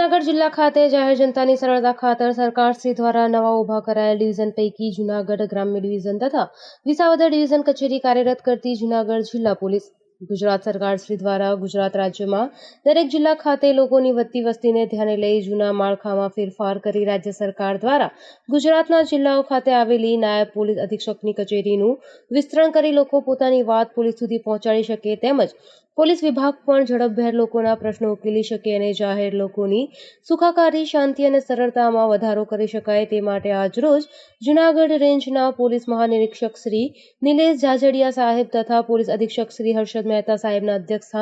જૂનાગઢ જિલ્લા ખાતે જાહેર જનતાની સરળતા ખાતર સરકારશ્રી દ્વારા નવા ઊભા કરાયેલ ડિવિઝન પૈકી જૂનાગઢ ગ્રામ્ય ડિવિઝન તથા વિસાવદર ડિવિઝન કચેરી કાર્યરત કરતી જૂનાગઢ જિલ્લા પોલીસ ગુજરાત સરકારશ્રી દ્વારા ગુજરાત રાજ્યમાં દરેક જિલ્લા ખાતે લોકોની વધતી વસ્તીને ધ્યાને લઈ જૂના માળખામાં ફેરફાર કરી રાજ્ય સરકાર દ્વારા ગુજરાતના જિલ્લાઓ ખાતે આવેલી નાયબ પોલીસ અધિક્ષકની કચેરીનું વિસ્તરણ કરી લોકો પોતાની વાત પોલીસ સુધી પહોંચાડી શકે તેમજ પોલીસ વિભાગ પણ ઝડપભેર લોકોના પ્રશ્નો ઉકેલી શકે અને જાહેર લોકોની સુખાકારી, શાંતિ અને સરળતામાં વધારો કરી શકાય તે માટે આજરોજ જૂનાગઢ રેન્જના પોલીસ મહાનિરીક્ષક શ્રી નિલેશ જાજડિયા સાહેબ તથા પોલીસ અધિક્ષક શ્રી હર્ષદ મહેતા સાહેબના અધ્યક્ષ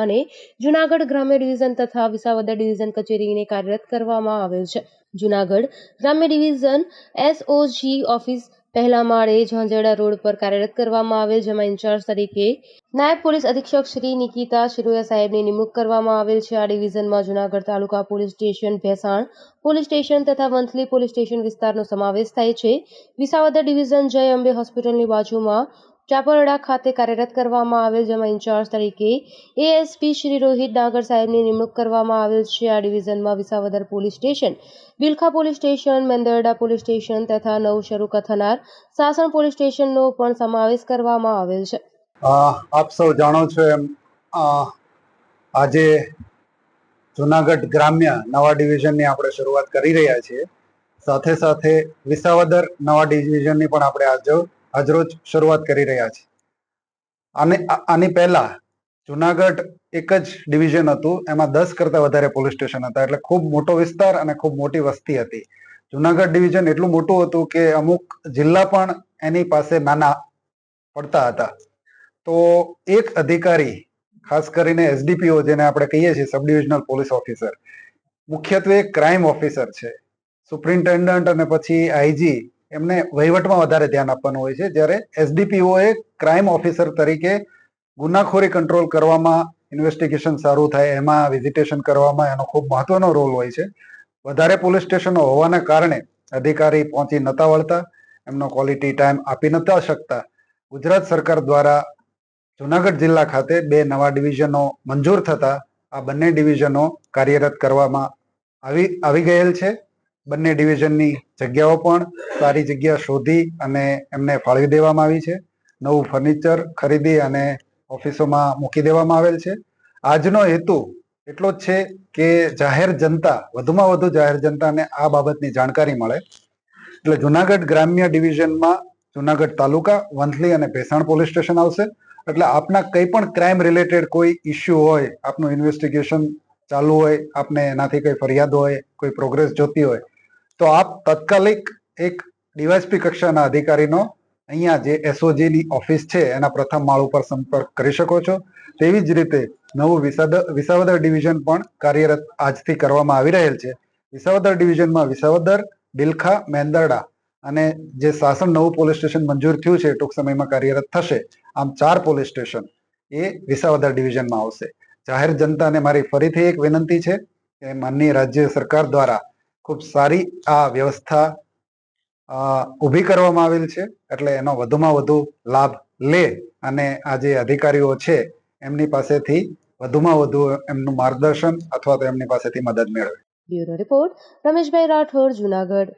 જૂનાગઢ ગ્રામ્ય ડિવિઝન તથા વિસાવદર ડિવિઝન કચેરીને કાર્યરત કરવામાં આવેલ છે. જુનાગઢ ગ્રામ્ય ડિવિઝન એસઓજી ઓફિસ પહેલા માળે ઝાંઝરડા રોડ પર કાર્યરત કરવામાં આવેલ, જેમાં ઇન્ચાર્જ તરીકે નાયબ પોલીસ અધિક્ષક શ્રી નિકિતા શિરોયા સાહેબની નિમણૂક કરવામાં આવેલ છે. આ ડિવિઝનમાં Junagadh taluka police station, Bhesan police station તથા વંથલી પોલીસ સ્ટેશન વિસ્તારનો સમાવેશ થાય છે. વિસાવદર ડિવિઝન જય અંબે હોસ્પિટલની બાજુમાં ચાપરડા ખાતે કાર્યરત કરવામાં આવેલ જેમાં ઇન્ચાર્જ તરીકે એએસપી શ્રી રોહિત ડાંગર સાહેબની નિમણૂક કરવામાં આવેલ છે. આ ડિવિઝનમાં Visavadar police station, Bilkha police station, Mendarda police station તથા નવ શરૂ થનાર સાસણ પોલીસ સ્ટેશનનો પણ સમાવેશ કરવામાં આવેલ છે. આપ સૌ જાણો છો એમ આજે જુનાગઢ ગ્રામ્ય નવા ડિવિઝનની આપણે શરૂઆત કરી રહ્યા છીએ. સાથે સાથે વિસાવદર નવા ડિવિઝનની પણ આપણે આજ આજરોજ શરૂઆત કરી રહ્યા છે. આને, આની પહેલા જુનાગઢ એક જ ડિવિઝન હતું, એમાં દસ કરતા વધારે પોલીસ સ્ટેશન હતા, એટલે ખૂબ મોટો વિસ્તાર અને ખૂબ મોટી વસ્તી હતી. જુનાગઢ ડિવિઝન એટલું મોટું હતું કે અમુક જિલ્લા પણ એની પાસે નાના પડતા હતા. તો એક અધિકારી, ખાસ કરીને એસડીપીઓ, જેને આપણે કહીએ છીએ સબ ડિવિઝનલ પોલીસ ઓફિસર, મુખ્યત્વે ક્રાઇમ ઓફિસર છે. સુપ્રિન્ટેન્ડન્ટ અને પછી આઈજી એમને વહીવટમાં વધારે ધ્યાન આપવાનું હોય છે. જ્યારે એસડીપીઓ એ ક્રાઇમ ઓફિસર તરીકે ગુનાખોરી કંટ્રોલ કરવામાં ઇન્વેસ્ટિગેશન સારું થાય, એમાં વિઝિટેશન કરવામાં એનો ખૂબ મહત્વનો રોલ હોય છે. વધારે પોલીસ સ્ટેશનો હોવાના કારણે અધિકારી પહોંચી નતા વળતા, એમનો ક્વોલિટી ટાઈમ આપી નતા શકતા. ગુજરાત સરકાર દ્વારા જુનાગઢ જિલ્લા ખાતે બે નવા ડિવિઝનો મંજૂર થતા આ બંને ડિવિઝનો કાર્યરત કરવામાં આવી આવી ગયેલ છે. બંને ડિવિઝનની જગ્યાઓ પણ સારી જગ્યા શોધી અને એમને ફાળવી દેવામાં આવી છે. નવું ફર્નિચર ખરીદી અને ઓફિસોમાં મૂકી દેવામાં આવેલ છે. આજનો હેતુ એટલો જ છે કે જાહેર જનતા, વધુમાં વધુ જાહેર જનતાને આ બાબતની જાણકારી મળે. એટલે જુનાગઢ ગ્રામ્ય ડિવિઝનમાં જુનાગઢ તાલુકા, વંથલી અને ભેસાણ પોલીસ સ્ટેશન આવશે. એટલે આપના કંઈ પણ ક્રાઇમ રિલેટેડ કોઈ ઇસ્યુ હોય, આપનું ઇન્વેસ્ટિગેશન ચાલુ હોય, આપને એનાથી કોઈ ફરિયાદ હોય, કોઈ પ્રોગ્રેસ જોતી હોય તો આપ તાત્કાલિક એક ડીવાયસપી કક્ષાના અધિકારીનો અહીંયા જે એસઓજીની ઓફિસ છે, એના પ્રથમ માળ ઉપર સંપર્ક કરી શકો છો. તેવી જ રીતે નવું વિસાદ, વિસાવદર ડિવિઝન પણ કાર્યરત આજથી કરવામાં આવી રહેલ છે. વિસાવદર ડિવિઝનમાં વિસાવદર બિલખા મેંદરડા અને જે સાસણ નવું પોલીસ સ્ટેશન મંજૂર થયું છે, ટૂંક સમયમાં કાર્યરત થશે. આમ ચાર પોલીસ સ્ટેશન એ વિસાવદર ડિવિઝનમાં આવશે. જાહેર જનતાને મારી ફરીથી એક વિનંતી છે કે માનનીય રાજ્ય સરકાર દ્વારા ખૂબ સારી આ વ્યવસ્થા ઊભી કરવામાં આવેલ છે. એટલે એનો વધુમાં વધુ લાભ લે અને આ જે અધિકારીઓ છે, એમની પાસેથી વધુમાં વધુ એમનું માર્ગદર્શન અથવા તો એમની પાસેથી મદદ મેળવે. Bureau report, Rameshbhai Rathod, Junagadh.